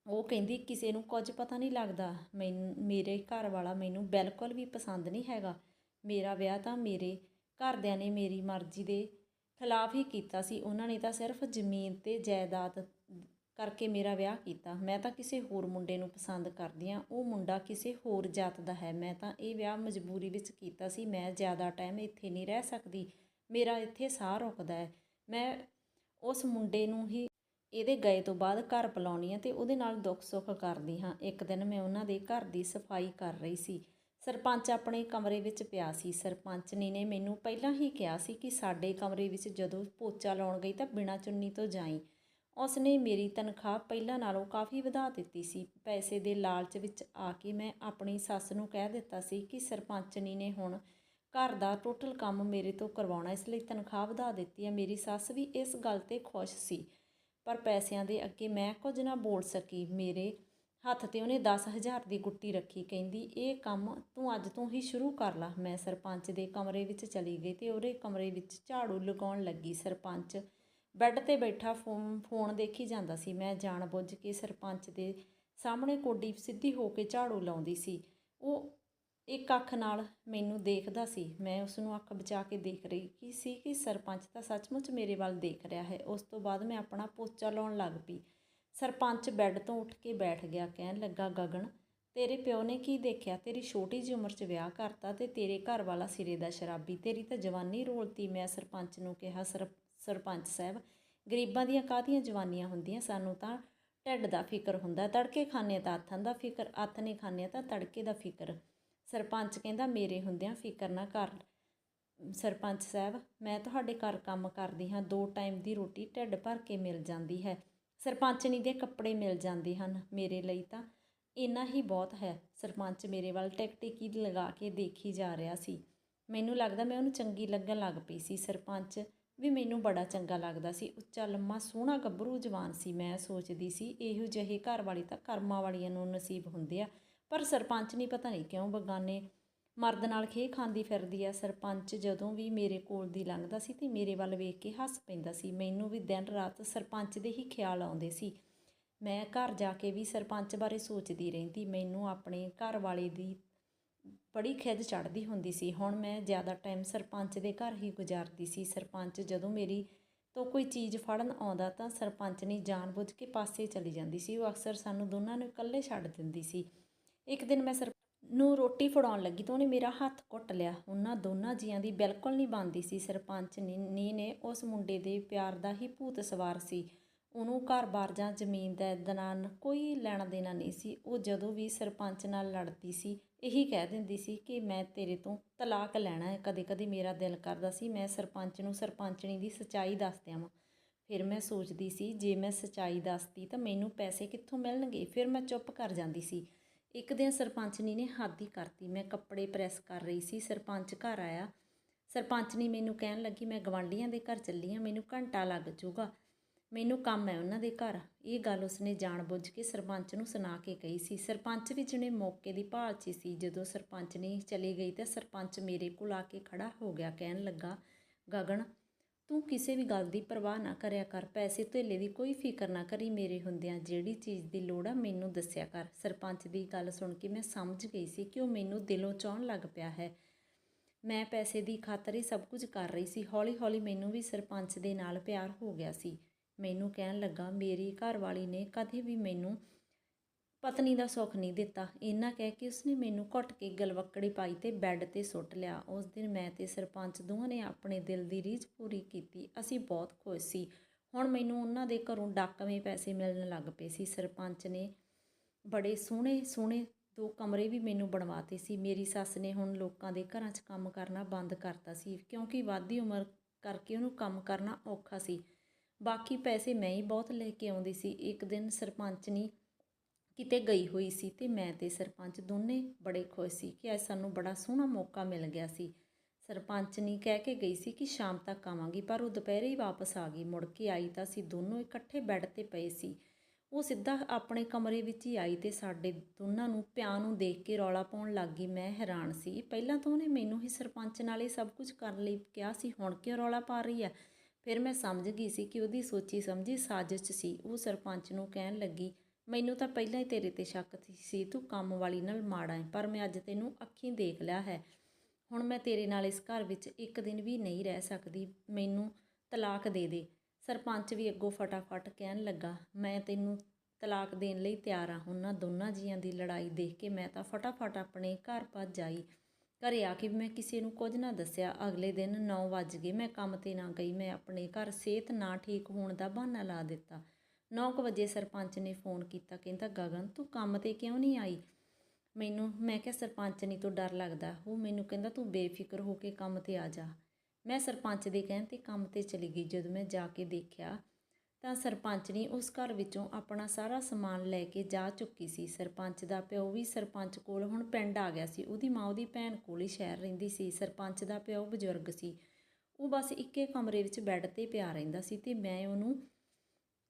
ਉਹ ਕਹਿੰਦੀ, ਕਿਸੇ ਨੂੰ ਕੁਝ ਪਤਾ ਨਹੀਂ ਲੱਗਦਾ। ਮੈਨੂੰ, ਮੇਰੇ ਘਰ ਵਾਲਾ ਮੈਨੂੰ ਬਿਲਕੁਲ ਵੀ ਪਸੰਦ ਨਹੀਂ ਹੈਗਾ। ਮੇਰਾ ਵਿਆਹ ਤਾਂ ਮੇਰੇ ਘਰਦਿਆਂ ਨੇ ਮੇਰੀ ਮਰਜ਼ੀ ਦੇ ਖਿਲਾਫ ਹੀ ਕੀਤਾ ਸੀ। ਉਹਨਾਂ ਨੇ ਤਾਂ ਸਿਰਫ ਜ਼ਮੀਨ ਤੇ ਜਾਇਦਾਦ ਕਰਕੇ ਮੇਰਾ ਵਿਆਹ ਕੀਤਾ। ਮੈਂ ਤਾਂ ਕਿਸੇ ਹੋਰ ਮੁੰਡੇ ਨੂੰ ਪਸੰਦ ਕਰਦੀ ਆ ਉਹ ਮੁੰਡਾ ਕਿਸੇ ਹੋਰ ਜਾਤ ਦਾ ਹੈ। ਮੈਂ ਤਾਂ ਇਹ ਵਿਆਹ ਮਜਬੂਰੀ ਵਿੱਚ ਕੀਤਾ ਸੀ। ਮੈਂ ਜ਼ਿਆਦਾ ਟਾਈਮ ਇੱਥੇ ਨਹੀਂ ਰਹਿ ਸਕਦੀ। ਮੇਰਾ ਇੱਥੇ ਸਾਹ ਰੁਕਦਾ ਹੈ। ਮੈਂ ਉਸ ਮੁੰਡੇ ਨੂੰ ਹੀ ਇਹਦੇ ਗਏ ਤੋਂ ਬਾਅਦ ਘਰ ਬੁਲਾਉਣੀ ਆ ਤੇ ਉਹਦੇ ਨਾਲ ਦੁੱਖ ਸੁੱਖ ਕਰਦੀ ਹਾਂ। ਇੱਕ ਦਿਨ ਮੈਂ ਉਹਨਾਂ ਦੇ ਘਰ ਦੀ ਸਫ਼ਾਈ ਕਰ ਰਹੀ ਸੀ। ਸਰਪੰਚ ਆਪਣੇ ਕਮਰੇ ਵਿੱਚ ਪਿਆ ਸੀ। ਸਰਪੰਚਨੀ ਨੇ ਮੈਨੂੰ ਪਹਿਲਾਂ ਹੀ ਕਿਹਾ ਸੀ ਕਿ ਸਾਡੇ ਕਮਰੇ ਵਿੱਚ ਜਦੋਂ ਪੋਚਾ ਲਾਉਣ ਗਈ ਤਾਂ ਬਿਨਾਂ ਚੁੰਨੀ ਤੋਂ ਜਾਈ। ਉਸ ਨੇ ਮੇਰੀ ਤਨਖਾਹ ਪਹਿਲਾਂ ਨਾਲੋਂ ਕਾਫੀ ਵਧਾ ਦਿੱਤੀ ਸੀ। ਪੈਸੇ ਦੇ ਲਾਲਚ ਵਿੱਚ ਆ ਕੇ ਮੈਂ ਆਪਣੀ ਸੱਸ ਨੂੰ ਕਹਿ ਦਿੱਤਾ ਸੀ ਕਿ ਸਰਪੰਚਨੀ ਨੇ ਹੁਣ ਘਰ ਦਾ ਟੋਟਲ ਕੰਮ ਮੇਰੇ ਤੋਂ ਕਰਵਾਉਣਾ, ਇਸ ਲਈ ਤਨਖਾਹ ਵਧਾ ਦਿੱਤੀ ਹੈ। ਮੇਰੀ ਸੱਸ ਵੀ ਇਸ ਗੱਲ ਤੇ ਖੁਸ਼ ਸੀ, ਪਰ ਪੈਸਿਆਂ ਦੇ ਅੱਗੇ ਮੈਂ ਕੁਝ ਨਾ ਬੋਲ ਸਕੀ। ਮੇਰੇ ਹੱਥ ਤੇ ਉਹਨੇ 10000 ਦੀ ਗੁੱਟੀ ਰੱਖੀ, ਕਹਿੰਦੀ, ਇਹ ਕੰਮ ਤੂੰ ਅੱਜ ਤੋਂ ਹੀ ਸ਼ੁਰੂ ਕਰ ਲਾ। ਮੈਂ ਸਰਪੰਚ ਦੇ ਕਮਰੇ ਵਿੱਚ ਚਲੀ ਗਈ ਤੇ ਉਹਦੇ ਕਮਰੇ ਵਿੱਚ ਝਾੜੂ ਲਗਾਉਣ ਲੱਗੀ। ਸਰਪੰਚ ਬੈੱਡ ਤੇ ਬੈਠਾ, ਫੋਨ ਫੋਨ ਦੇਖੀ ਜਾਂਦਾ ਸੀ। ਮੈਂ ਜਾਣ ਬੁੱਝ ਕੇ ਸਰਪੰਚ ਦੇ ਸਾਹਮਣੇ ਕੋਡੀ ਸਿੱਧੀ ਹੋ ਕੇ ਝਾੜੂ ਲਾਉਂਦੀ ਸੀ। ਉਹ ਇੱਕ ਅੱਖ ਨਾਲ ਮੈਨੂੰ ਦੇਖਦਾ ਸੀ। ਮੈਂ ਉਸ ਨੂੰ ਅੱਖ ਬਚਾ ਕੇ ਦੇਖ ਰਹੀ ਕੀ ਸੀ ਕਿ ਸਰਪੰਚ ਤਾਂ ਸੱਚਮੁੱਚ ਮੇਰੇ ਵੱਲ ਦੇਖ ਰਿਹਾ ਹੈ। ਉਸ ਤੋਂ ਬਾਅਦ ਮੈਂ ਆਪਣਾ ਪੋਚਾ ਲਾਉਣ ਲੱਗ ਪਈ। ਸਰਪੰਚ ਬੈੱਡ ਤੋਂ ਉੱਠ ਕੇ ਬੈਠ ਗਿਆ, ਕਹਿਣ ਲੱਗਾ, ਗਗਨ, ਤੇਰੇ ਪਿਓ ਨੇ ਕੀ ਦੇਖਿਆ? ਤੇਰੀ ਛੋਟੀ ਜਿਹੀ ਉਮਰ 'ਚ ਵਿਆਹ ਕਰਤਾ ਤੇ ਤੇਰੇ ਘਰ ਵਾਲਾ ਸਿਰੇ ਦਾ ਸ਼ਰਾਬੀ। ਤੇਰੀ ਤਾਂ ਜਵਾਨੀ ਰੋਲਤੀ। ਮੈਂ ਸਰਪੰਚ ਨੂੰ ਕਿਹਾ ਸਰਪੰਚ ਸਾਹਿਬ, ਗਰੀਬਾਂ ਦੀਆਂ ਕਾਹਦੀਆਂ ਜਵਾਨੀਆਂ ਹੁੰਦੀਆਂ? ਸਾਨੂੰ ਤਾਂ ਢਿੱਡ ਦਾ ਫਿਕਰ ਹੁੰਦਾ। ਤੜਕੇ ਖਾਣੇ ਤਾਂ ਹੱਥਾਂ ਦਾ ਫਿਕਰ, ਹੱਥ ਨਹੀਂ ਖਾਣੇ ਤਾਂ ਤੜਕੇ ਦਾ ਫਿਕਰ। ਸਰਪੰਚ ਕਹਿੰਦਾ, ਮੇਰੇ ਹੁੰਦਿਆਂ ਫਿਕਰ ਨਾ ਕਰ ਸਰਪੰਚ ਸਾਹਿਬ, ਮੈਂ ਤੁਹਾਡੇ ਘਰ ਕੰਮ ਕਰਦੀ ਹਾਂ। ਦੋ ਟਾਈਮ ਦੀ ਰੋਟੀ ਢਿੱਡ ਭਰ ਕੇ ਮਿਲ ਜਾਂਦੀ ਹੈ। ਸਰਪੰਚਨੀ ਦੇ ਕੱਪੜੇ ਮਿਲ ਜਾਂਦੇ ਹਨ ਮੇਰੇ ਲਈ ਤਾਂ। ਇੰਨਾ ਹੀ ਬਹੁਤ ਹੈ। ਸਰਪੰਚ ਮੇਰੇ ਵੱਲ ਟਿਕ ਟਿਕੀ ਲਗਾ ਕੇ ਦੇਖੀ ਜਾ ਰਿਹਾ ਸੀ। ਮੈਨੂੰ ਲੱਗਦਾ ਮੈਂ ਉਹਨੂੰ ਚੰਗੀ ਲੱਗਣ ਲੱਗ ਪਈ ਸੀ। ਸਰਪੰਚ ਵੀ ਮੈਨੂੰ ਬੜਾ ਚੰਗਾ ਲੱਗਦਾ ਸੀ। ਉੱਚਾ, ਲੰਮਾ, ਸੋਹਣਾ, ਗੱਭਰੂ ਜਵਾਨ ਸੀ ਮੈਂ ਸੋਚਦੀ ਸੀ। ਇਹੋ ਜਿਹੇ ਘਰ ਵਾਲੀ ਤਾਂ ਕਰਮਾਂ ਵਾਲੀਆਂ ਨੂੰ ਨਸੀਬ ਹੁੰਦੇ ਆ। ਪਰ ਸਰਪੰਚ ਨਹੀਂ ਪਤਾ ਨਹੀਂ ਕਿਉਂ ਬਗਾਨੇ ਮਰਦ ਨਾਲ ਖੇ ਖਾਂਦੀ ਫਿਰਦੀ ਆ, ਸਰਪੰਚ ਜਦੋਂ ਵੀ ਮੇਰੇ ਕੋਲ ਦੀ ਲੰਘਦਾ ਸੀ ਤੇ ਮੇਰੇ ਵੱਲ ਵੇਖ ਕੇ ਹੱਸ ਪੈਂਦਾ ਸੀ। ਮੈਨੂੰ ਵੀ ਦਿਨ ਰਾਤ ਸਰਪੰਚ ਦੇ ਹੀ ਖਿਆਲ ਆਉਂਦੇ ਸੀ। ਮੈਂ ਘਰ ਜਾ ਕੇ ਵੀ ਸਰਪੰਚ ਬਾਰੇ ਸੋਚਦੀ ਰਹਿੰਦੀ। ਮੈਨੂੰ ਆਪਣੇ ਘਰ ਵਾਲੇ ਦੀ ਬੜੀ ਖਿੱਚ ਚੜ੍ਹਦੀ ਹੁੰਦੀ ਸੀ। ਹੁਣ ਮੈਂ ਜ਼ਿਆਦਾ ਟਾਈਮ ਸਰਪੰਚ ਦੇ ਘਰ ਹੀ ਗੁਜ਼ਾਰਦੀ ਸੀ। ਸਰਪੰਚ ਜਦੋਂ ਮੇਰੀ ਤੋਂ ਕੋਈ ਚੀਜ਼ ਫੜਨ ਆਉਂਦਾ ਤਾਂ ਸਰਪੰਚ ਨੇ ਜਾਣਬੁੱਝ ਕੇ ਪਾਸੇ ਚਲੀ ਜਾਂਦੀ ਸੀ। ਉਹ ਅਕਸਰ ਸਾਨੂੰ ਦੋਨਾਂ ਨੂੰ ਇਕੱਲੇ ਛੱਡ ਦਿੰਦੀ ਸੀ। ਇੱਕ ਦਿਨ ਮੈਂ ਸਰ ਨੂੰ ਰੋਟੀ ਫੜਾਉਣ ਲੱਗੀ ਤਾਂ ਉਹਨੇ ਮੇਰਾ ਹੱਥ ਘੁੱਟ ਲਿਆ। ਉਹਨਾਂ ਦੋਨਾਂ ਜੀਆਂ ਦੀ ਬਿਲਕੁਲ ਨਹੀਂ ਬਣਦੀ ਸੀ। ਸਰਪੰਚ ਨੀ ਨੀ ਨੇ ਉਸ ਮੁੰਡੇ ਦੇ ਪਿਆਰ ਦਾ ਹੀ ਭੂਤ ਸਵਾਰ ਸੀ। ਉਹਨੂੰ ਘਰ-ਬਾਰ ਜਾਂ ਜ਼ਮੀਨ ਦਾ ਨਾਲ ਕੋਈ ਲੈਣਾ ਦੇਣਾ ਨਹੀਂ ਸੀ। ਉਹ ਜਦੋਂ ਵੀ ਸਰਪੰਚ ਨਾਲ ਲੜਦੀ ਸੀ, ਇਹੀ ਕਹਿ ਦਿੰਦੀ ਸੀ ਕਿ ਮੈਂ ਤੇਰੇ ਤੋਂ ਤਲਾਕ ਲੈਣਾ ਹੈ। ਕਦੇ-ਕਦੇ ਮੇਰਾ ਦਿਲ ਕਰਦਾ ਸੀ, ਮੈਂ ਸਰਪੰਚ ਨੂੰ ਸਰਪੰਚਣੀ ਦੀ ਸੱਚਾਈ ਦੱਸ ਦਿਆਵਾਂ। ਫਿਰ ਮੈਂ ਸੋਚਦੀ ਸੀ, ਜੇ ਮੈਂ ਸੱਚਾਈ ਦੱਸਦੀ ਤਾਂ ਮੈਨੂੰ ਪੈਸੇ ਕਿੱਥੋਂ ਮਿਲਣਗੇ? ਫਿਰ ਮੈਂ ਚੁੱਪ ਕਰ ਜਾਂਦੀ ਸੀ। ਇੱਕ ਦਿਨ ਸਰਪੰਚਨੀ ਨੇ ਹਾਦੀ ਕਰਤੀ। ਮੈਂ ਕੱਪੜੇ ਪ੍ਰੈਸ ਕਰ ਰਹੀ ਸੀ। ਸਰਪੰਚ ਘਰ ਆਇਆ। ਸਰਪੰਚਨੀ ਮੈਨੂੰ ਕਹਿਣ ਲੱਗੀ, ਮੈਂ ਗਵਾਂਢੀਆਂ ਦੇ ਘਰ ਚੱਲੀ ਹਾਂ ਮੈਨੂੰ ਘੰਟਾ ਲੱਗ ਜਾਊਗਾ। ਮੈਨੂੰ ਕੰਮ ਹੈ ਉਹਨਾਂ ਦੇ ਘਰ। ਇਹ ਗੱਲ ਉਸਨੇ ਜਾਣਬੁੱਝ ਕੇ ਸਰਪੰਚ ਨੂੰ ਸੁਣਾ ਕੇ ਕਹੀ ਸੀ। ਸਰਪੰਚ ਵੀ ਜਿਹਨੇ ਮੌਕੇ ਦੀ ਭਾਲ 'ਚ ਸੀ, ਜਦੋਂ ਸਰਪੰਚ ਨੇ ਚਲੀ ਗਈ ਤਾਂ ਸਰਪੰਚ ਮੇਰੇ ਕੋਲ ਆ ਕੇ ਖੜਾ ਹੋ ਗਿਆ। ਕਹਿਣ ਲੱਗਾ, ਗਗਨ ਤੂੰ ਕਿਸੇ ਵੀ ਗੱਲ ਦੀ ਪਰਵਾਹ ਨਾ ਕਰਿਆ ਕਰ, ਪੈਸੇ ਧੇਲੇ ਦੀ ਕੋਈ ਫਿਕਰ ਨਾ ਕਰੀ ਮੇਰੇ ਹੁੰਦਿਆਂ। ਜਿਹੜੀ ਚੀਜ਼ ਦੀ ਲੋੜ ਆ ਮੈਨੂੰ ਦੱਸਿਆ ਕਰ। ਸਰਪੰਚ ਦੀ ਗੱਲ ਸੁਣ ਕੇ ਮੈਂ ਸਮਝ ਗਈ ਸੀ ਕਿ ਉਹ ਮੈਨੂੰ ਦਿਲੋਂ ਚਾਹਣ ਲੱਗ ਪਿਆ ਹੈ। ਮੈਂ ਪੈਸੇ ਦੀ ਖਾਤਰ ਹੀ ਸਭ ਕੁਝ ਕਰ ਰਹੀ ਸੀ। ਹੌਲੀ-ਹੌਲੀ ਮੈਨੂੰ ਵੀ ਸਰਪੰਚ ਦੇ ਨਾਲ ਪਿਆਰ ਹੋ ਗਿਆ ਸੀ। ਮੈਨੂੰ ਕਹਿਣ ਲੱਗਾ, ਮੇਰੀ ਘਰਵਾਲੀ ਨੇ ਕਦੇ ਵੀ ਮੈਨੂੰ ਪਤਨੀ ਦਾ ਸੁੱਖ ਨਹੀਂ ਦਿੱਤਾ। ਇਹਨਾਂ ਕਹਿ ਕੇ ਉਸਨੇ ਮੈਨੂੰ ਘੁੱਟ ਕੇ ਗਲਵੱਕੜੀ ਪਾਈ ਤੇ ਬੈੱਡ ਤੇ ਸੁੱਟ ਲਿਆ। ਉਸ ਦਿਨ ਮੈਂ ਤੇ ਸਰਪੰਚ ਦੋਵਾਂ ਨੇ ਆਪਣੇ ਦਿਲ ਦੀ ਰੀਝ ਪੂਰੀ ਕੀਤੀ। ਅਸੀਂ ਬਹੁਤ ਖੁਸ਼ ਸੀ। ਹੁਣ ਮੈਨੂੰ ਉਹਨਾਂ ਦੇ ਘਰੋਂ ਡਾਕਵੇਂ ਪੈਸੇ ਮਿਲਣ ਲੱਗ ਪਏ ਸੀ। ਸਰਪੰਚ ਨੇ ਬੜੇ ਸੋਹਣੇ ਸੋਹਣੇ ਦੋ ਕਮਰੇ ਵੀ ਮੈਨੂੰ ਬਣਵਾਤੇ ਸੀ। ਮੇਰੀ ਸੱਸ ਨੇ ਹੁਣ ਲੋਕਾਂ ਦੇ ਘਰਾਂ 'ਚ ਕੰਮ ਕਰਨਾ ਬੰਦ ਕਰਤਾ ਸੀ, ਕਿਉਂਕਿ ਵਾਧੀ ਉਮਰ ਕਰਕੇ ਉਹਨੂੰ ਕੰਮ ਕਰਨਾ ਔਖਾ ਸੀ। ਬਾਕੀ ਪੈਸੇ ਮੈਂ ਹੀ ਬਹੁਤ ਲੈ ਕੇ ਆਉਂਦੀ ਸੀ। ਇੱਕ ਦਿਨ ਸਰਪੰਚ ਨੇ ਕਿਤੇ ਗਈ ਹੋਈ ਸੀ ਤੇ ਮੈਂ ਤੇ ਸਰਪੰਚ ਦੋਨੇ ਬੜੇ ਖੁਸ਼ ਸੀ ਕਿ ਅੱਜ ਸਾਨੂੰ ਬੜਾ ਸੋਹਣਾ ਮੌਕਾ ਮਿਲ ਗਿਆ ਸੀ। ਸਰਪੰਚ ਸਰਪੰਚਨੀ ਕਹਿ ਕੇ ਗਈ ਸੀ ਕਿ ਸ਼ਾਮ ਤੱਕ ਆਵਾਂਗੀ, ਪਰ ਉਹ ਦੁਪਹਿਰੇ ਹੀ ਵਾਪਸ ਆ ਗਈ। ਮੁੜ ਕੇ ਆਈ ਤਾਂ ਅਸੀਂ ਦੋਨੋਂ ਇਕੱਠੇ ਬੈੱਡ ਤੇ ਪਏ ਸੀ। ਉਹ ਸਿੱਧਾ ਆਪਣੇ ਕਮਰੇ ਵਿੱਚ ਹੀ ਆਈ ਤੇ ਸਾਡੇ ਦੋਨਾਂ ਨੂੰ ਪਿਆ ਨੂੰ ਦੇਖ ਕੇ ਰੌਲਾ ਪਾਉਣ ਲੱਗ ਗਈ। ਮੈਂ ਹੈਰਾਨ ਸੀ। ਪਹਿਲਾਂ ਤਾਂ ਉਹਨੇ ਮੈਨੂੰ ਹੀ ਸਰਪੰਚ ਨਾਲ ਇਹ ਸਭ ਕੁਝ ਕਰਨ ਲਈ ਕਿਹਾ ਸੀ, ਹੁਣ ਕਿਉਂ ਰੌਲਾ ਪਾ ਰਹੀ ਹੈ ਫਿਰ ਮੈਂ ਸਮਝ ਗਈ ਸੀ ਕਿ ਉਹਦੀ ਸੋਚੀ ਸਮਝੀ ਸਾਜ਼ਿਸ਼ ਸੀ। ਉਹ ਸਰਪੰਚ ਨੂੰ ਕਹਿਣ ਲੱਗੀ ਮੈਨੂੰ ਤਾਂ ਪਹਿਲਾਂ ਹੀ ਤੇਰੇ ਤੇ ਸ਼ੱਕ ਸੀ, ਤੂੰ ਕੰਮ ਵਾਲੀ ਨਾਲ ਮਾੜਾ ਹੈ ਪਰ ਮੈਂ ਅੱਜ ਤੈਨੂੰ ਅੱਖੀਂ ਦੇਖ ਲਿਆ ਹੈ। ਹੁਣ ਮੈਂ ਤੇਰੇ ਨਾਲ ਇਸ ਘਰ ਵਿੱਚ ਇੱਕ ਦਿਨ ਵੀ ਨਹੀਂ ਰਹਿ ਸਕਦੀ, ਮੈਨੂੰ ਤਲਾਕ ਦੇ ਦੇ। ਸਰਪੰਚ ਵੀ ਅੱਗੋਂ ਫਟਾਫਟ ਕਹਿਣ ਲੱਗਾ, ਮੈਂ ਤੈਨੂੰ ਤਲਾਕ ਦੇਣ ਲਈ ਤਿਆਰ ਹਾਂ ਉਹਨਾਂ ਦੋਨਾਂ ਜੀਆਂ ਦੀ ਲੜਾਈ ਦੇਖ ਕੇ ਮੈਂ ਤਾਂ ਫਟਾਫਟ ਆਪਣੇ ਘਰ ਭੱਜ ਆਈ। ਘਰੇ ਆ ਕੇ ਵੀ ਮੈਂ ਕਿਸੇ ਨੂੰ ਕੁਝ ਨਾ ਦੱਸਿਆ। ਅਗਲੇ ਦਿਨ 9 ਵਜ ਗਏ, ਮੈਂ ਕੰਮ ਤੇ ਨਾ ਗਈ, ਮੈਂ ਆਪਣੇ ਘਰ ਸਿਹਤ ਨਾ ਠੀਕ ਹੋਣ ਦਾ ਬਹਾਨਾ ਲਾ ਦਿੱਤਾ। 9 ਵਜੇ ਸਰਪੰਚ ਨੇ ਫੋਨ ਕੀਤਾ, ਕਹਿੰਦਾ, ਗਗਨ, ਤੂੰ ਕੰਮ ਤੇ ਕਿਉਂ ਨਹੀਂ ਆਈ? ਮੈਨੂੰ, ਮੈਂ ਕਿਹਾ, ਸਰਪੰਚ ਨਹੀਂ ਤੋਂ ਡਰ ਲੱਗਦਾ। ਉਹ ਮੈਨੂੰ ਕਹਿੰਦਾ, ਤੂੰ ਬੇਫਿਕਰ ਹੋ ਕੇ ਕੰਮ ਤੇ ਆ ਜਾ। ਮੈਂ ਸਰਪੰਚ ਦੇ ਕਹਿਣ ਤੇ ਕੰਮ ਤੇ ਚਲੀ ਗਈ। ਜਦੋਂ ਮੈਂ ਜਾ ਕੇ ਦੇਖਿਆ ਤਾਂ ਸਰਪੰਚ ਸਰਪੰਚਣੀ ਉਸ ਘਰ ਵਿੱਚੋਂ ਆਪਣਾ ਸਾਰਾ ਸਮਾਨ ਲੈ ਕੇ ਜਾ ਚੁੱਕੀ ਸੀ। ਸਰਪੰਚ ਦਾ ਪਿਓ ਵੀ ਸਰਪੰਚ ਕੋਲ, ਹੁਣ ਪਿੰਡ ਆ ਗਿਆ ਸੀ। ਉਹਦੀ ਮਾਂ, ਉਹਦੀ ਭੈਣ ਕੋਲ ਹੀ ਸ਼ਹਿਰ ਰਹਿੰਦੀ ਸੀ। ਸਰਪੰਚ ਦਾ ਪਿਓ ਬਜ਼ੁਰਗ ਸੀ। ਉਹ ਬਸ ਇੱਕੇ ਕਮਰੇ ਵਿੱਚ ਬੈੱਡ ਤੇ ਪਿਆ ਰਹਿੰਦਾ ਸੀ ਤੇ ਮੈਂ ਉਹਨੂੰ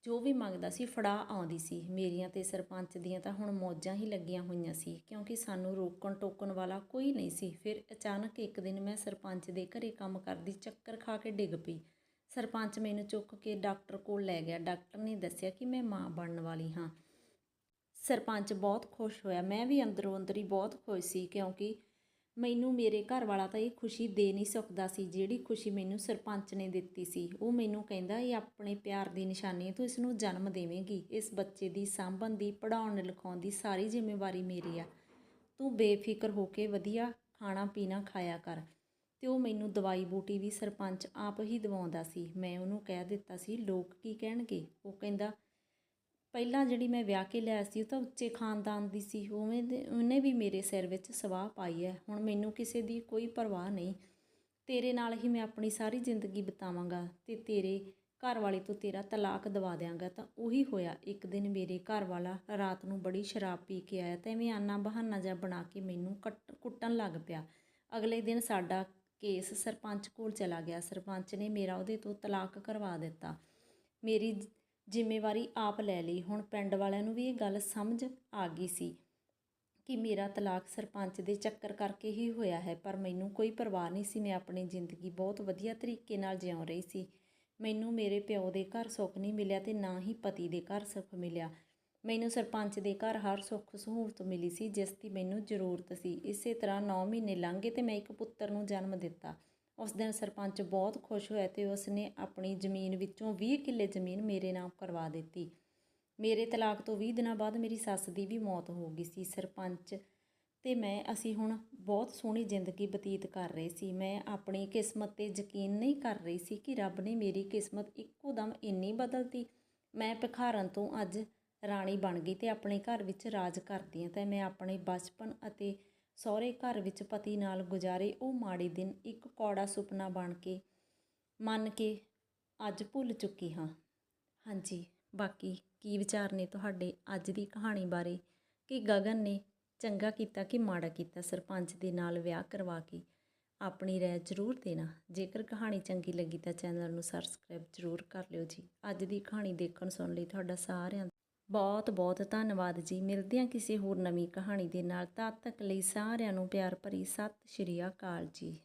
ਜੋ ਵੀ ਮੰਗਦਾ ਸੀ ਫੜਾ ਆਉਂਦੀ ਸੀ। ਮੇਰੀਆਂ ਤੇ ਸਰਪੰਚ ਦੀਆਂ ਤਾਂ ਹੁਣ ਮੌਜਾਂ ਹੀ ਲੱਗੀਆਂ ਹੋਈਆਂ ਸੀ, ਕਿਉਂਕਿ ਸਾਨੂੰ ਰੋਕਣ ਟੋਕਣ ਵਾਲਾ ਕੋਈ ਨਹੀਂ ਸੀ। ਫਿਰ ਅਚਾਨਕ ਇੱਕ ਦਿਨ ਮੈਂ ਸਰਪੰਚ ਦੇ ਘਰੇ ਕੰਮ ਕਰਦੀ ਚੱਕਰ ਖਾ ਕੇ ਡਿੱਗ ਪਈ। ਸਰਪੰਚ ਮੈਨੂੰ ਚੁੱਕ ਕੇ ਡਾਕਟਰ ਕੋਲ ਲੈ ਗਿਆ। ਡਾਕਟਰ ਨੇ ਦੱਸਿਆ ਕਿ ਮੈਂ ਮਾਂ ਬਣਨ ਵਾਲੀ ਹਾਂ। ਸਰਪੰਚ ਬਹੁਤ ਖੁਸ਼ ਹੋਇਆ। ਮੈਂ ਵੀ ਅੰਦਰੋਂ ਅੰਦਰ ਹੀ ਬਹੁਤ ਖੁਸ਼ ਸੀ, ਕਿਉਂਕਿ ਮੈਨੂੰ ਮੇਰੇ ਘਰ ਵਾਲਾ ਤਾਂ ਇਹ ਖੁਸ਼ੀ ਦੇ ਨਹੀਂ ਸਕਦਾ ਸੀ, ਜਿਹੜੀ ਖੁਸ਼ੀ ਮੈਨੂੰ ਸਰਪੰਚ ਨੇ ਦਿੱਤੀ ਸੀ। ਉਹ ਮੈਨੂੰ ਕਹਿੰਦਾ, ਇਹ ਆਪਣੇ ਪਿਆਰ ਦੀ ਨਿਸ਼ਾਨੀ ਹੈ, ਤੂੰ ਇਸ ਨੂੰ ਜਨਮ ਦੇਵੇਂਗੀ। ਇਸ ਬੱਚੇ ਦੀ ਸਾਂਭਣ ਦੀ ਪੜਾਉਣ ਲਿਖਾਉਣ ਦੀ ਸਾਰੀ ਜ਼ਿੰਮੇਵਾਰੀ ਮੇਰੀ ਆ। ਤੂੰ ਬੇਫਿਕਰ ਹੋ ਕੇ ਵਧੀਆ ਖਾਣਾ ਪੀਣਾ ਖਾਇਆ ਕਰ। ਤੇ ਉਹ ਮੈਨੂੰ ਦਵਾਈ ਬੂਟੀ ਵੀ ਸਰਪੰਚ ਆਪ ਹੀ ਦਵਾਉਂਦਾ ਸੀ। ਮੈਂ ਉਹਨੂੰ ਕਹਿ ਦਿੱਤਾ ਸੀ, ਲੋਕ ਕੀ ਕਹਿਣਗੇ? ਉਹ ਕਹਿੰਦਾ ਪਹਿਲਾਂ ਜਿਹੜੀ ਮੈਂ ਵਿਆਹ ਕੇ ਲਿਆ ਸੀ, ਉਹ ਤਾਂ ਉੱਚੇ ਖਾਨਦਾਨ ਦੀ ਸੀ, ਉਵੇਂ ਦੇ, ਉਹਨੇ ਵੀ ਮੇਰੇ ਸਿਰ ਵਿੱਚ ਸਵਾਹ ਪਾਈ ਹੈ। ਹੁਣ ਮੈਨੂੰ ਕਿਸੇ ਦੀ ਕੋਈ ਪਰਵਾਹ ਨਹੀਂ। ਤੇਰੇ ਨਾਲ ਹੀ ਮੈਂ ਆਪਣੀ ਸਾਰੀ ਜ਼ਿੰਦਗੀ ਬਿਤਾਵਾਂਗਾ ਤੇ ਤੇਰੇ ਘਰ ਵਾਲੇ ਤੋਂ ਤੇਰਾ ਤਲਾਕ ਦਵਾ ਦਿਆਂਗਾ। ਤਾਂ ਉਹੀ ਹੋਇਆ, ਇੱਕ ਦਿਨ ਮੇਰੇ ਘਰ ਵਾਲਾ ਰਾਤ ਨੂੰ ਬੜੀ ਸ਼ਰਾਬ ਪੀ ਕੇ ਆਇਆ ਤੇ ਐਵੇਂ ਆਨਾ ਬਹਾਨਾ ਜਿਹਾ ਬਣਾ ਕੇ ਮੈਨੂੰ ਕੱਟ, ਕੁੱਟਣ ਲੱਗ ਪਿਆ। ਅਗਲੇ ਦਿਨ ਸਾਡਾ ਕੇਸ ਸਰਪੰਚ ਕੋਲ ਚਲਾ ਗਿਆ। ਸਰਪੰਚ ਨੇ ਮੇਰਾ ਉਹਦੇ ਤੋਂ ਤਲਾਕ ਕਰਵਾ ਦਿੱਤਾ। ਮੇਰੀ ਜ਼ਿੰਮੇਵਾਰੀ ਆਪ ਲੈ ਲਈ। ਹੁਣ ਪਿੰਡ ਵਾਲਿਆਂ ਨੂੰ ਵੀ ਇਹ ਗੱਲ ਸਮਝ ਆ ਗਈ ਸੀ ਕਿ ਮੇਰਾ ਤਲਾਕ ਸਰਪੰਚ ਦੇ ਚੱਕਰ ਕਰਕੇ ਹੀ ਹੋਇਆ ਹੈ, ਪਰ ਮੈਨੂੰ ਕੋਈ ਪਰਵਾਹ ਨਹੀਂ ਸੀ। ਮੈਂ ਆਪਣੀ ਜ਼ਿੰਦਗੀ ਬਹੁਤ ਵਧੀਆ ਤਰੀਕੇ ਨਾਲ ਜਿਉਂ ਰਹੀ ਸੀ। ਮੈਨੂੰ ਮੇਰੇ ਪਿਓ ਦੇ ਘਰ ਸੁੱਖ ਨਹੀਂ ਮਿਲਿਆ ਤੇ ਨਾ ਹੀ ਪਤੀ ਦੇ ਘਰ ਸੁੱਖ ਮਿਲਿਆ। ਮੈਨੂੰ ਸਰਪੰਚ ਦੇ ਘਰ ਹਰ ਸੁੱਖ ਸਹੂਲਤ ਮਿਲੀ ਸੀ, ਜਿਸ ਦੀ ਮੈਨੂੰ ਜ਼ਰੂਰਤ ਸੀ। ਇਸੇ ਤਰ੍ਹਾਂ 9 ਮਹੀਨੇ ਲੰਘ ਗਏ ਤੇ ਮੈਂ ਇੱਕ ਪੁੱਤਰ ਨੂੰ ਜਨਮ ਦਿੱਤਾ। ਉਸ ਦਿਨ ਸਰਪੰਚ ਬਹੁਤ ਖੁਸ਼ ਹੋਇਆ ਤੇ ਉਸ ਨੇ ਆਪਣੀ ਜ਼ਮੀਨ ਵਿੱਚੋਂ 20 ਕਿੱਲੇ ਜ਼ਮੀਨ ਮੇਰੇ ਨਾਮ ਕਰਵਾ ਦਿੱਤੀ। ਮੇਰੇ ਤਲਾਕ ਤੋਂ 20 ਦਿਨਾਂ ਬਾਅਦ ਮੇਰੀ ਸੱਸ ਦੀ ਵੀ ਮੌਤ ਹੋ ਗਈ ਸੀ। ਸਰਪੰਚ ਤੇ ਮੈਂ, ਅਸੀਂ ਹੁਣ ਬਹੁਤ ਸੋਹਣੀ ਜ਼ਿੰਦਗੀ ਬਤੀਤ ਕਰ ਰਹੇ ਸੀ। ਮੈਂ ਆਪਣੀ ਕਿਸਮਤ ਤੇ ਯਕੀਨ ਨਹੀਂ ਕਰ ਰਹੀ ਸੀ ਕਿ ਰੱਬ ਨੇ ਮੇਰੀ ਕਿਸਮਤ ਇੱਕੋ ਦਮ ਇੰਨੀ ਬਦਲਤੀ। ਮੈਂ ਭਿਖਾਰਨ ਤੋਂ ਅੱਜ ਰਾਣੀ ਬਣ ਗਈ ਤੇ ਆਪਣੇ ਘਰ ਵਿੱਚ ਰਾਜ ਕਰਦੀ ਹਾਂ ਤੇ ਮੈਂ ਆਪਣੇ ਬਚਪਨ ਅਤੇ ਸਹੁਰੇ ਘਰ ਵਿੱਚ ਪਤੀ ਨਾਲ ਗੁਜ਼ਾਰੇ ਉਹ ਮਾੜੇ ਦਿਨ ਇੱਕ ਕੌੜਾ ਸੁਪਨਾ ਬਣ ਕੇ, ਮੰਨ ਕੇ ਅੱਜ ਭੁੱਲ ਚੁੱਕੀ ਹਾਂ। ਹਾਂਜੀ, ਬਾਕੀ ਕੀ ਵਿਚਾਰ ਨੇ ਤੁਹਾਡੇ ਅੱਜ ਦੀ ਕਹਾਣੀ ਬਾਰੇ? ਕਿ ਗਗਨ ਨੇ ਚੰਗਾ ਕੀਤਾ ਕਿ ਮਾੜਾ ਕੀਤਾ? ਸਰਪੰਚ ਦੇ ਨਾਲ ਵਿਆਹ ਕਰਵਾ ਕੇ ਆਪਣੀ ਰਾਏ ਜ਼ਰੂਰ ਦੇਣਾ। ਜੇਕਰ ਕਹਾਣੀ ਚੰਗੀ ਲੱਗੀ ਤਾਂ ਚੈਨਲ ਨੂੰ ਸਬਸਕ੍ਰਾਈਬ ਜ਼ਰੂਰ ਕਰ ਲਿਓ ਜੀ। ਅੱਜ ਦੀ ਕਹਾਣੀ ਦੇਖਣ ਸੁਣਨ ਲਈ ਤੁਹਾਡਾ ਸਾਰਿਆਂ ਬਹੁਤ ਬਹੁਤ ਧੰਨਵਾਦ ਜੀ। ਮਿਲਦੇ ਹਾਂ ਕਿਸੇ ਹੋਰ ਨਵੀਂ ਕਹਾਣੀ ਦੇ ਨਾਲ। ਤਦ ਤੱਕ ਲਈ ਸਾਰਿਆਂ ਨੂੰ ਪਿਆਰ ਭਰੀ ਸਤਿ ਸ਼੍ਰੀ ਅਕਾਲ ਜੀ।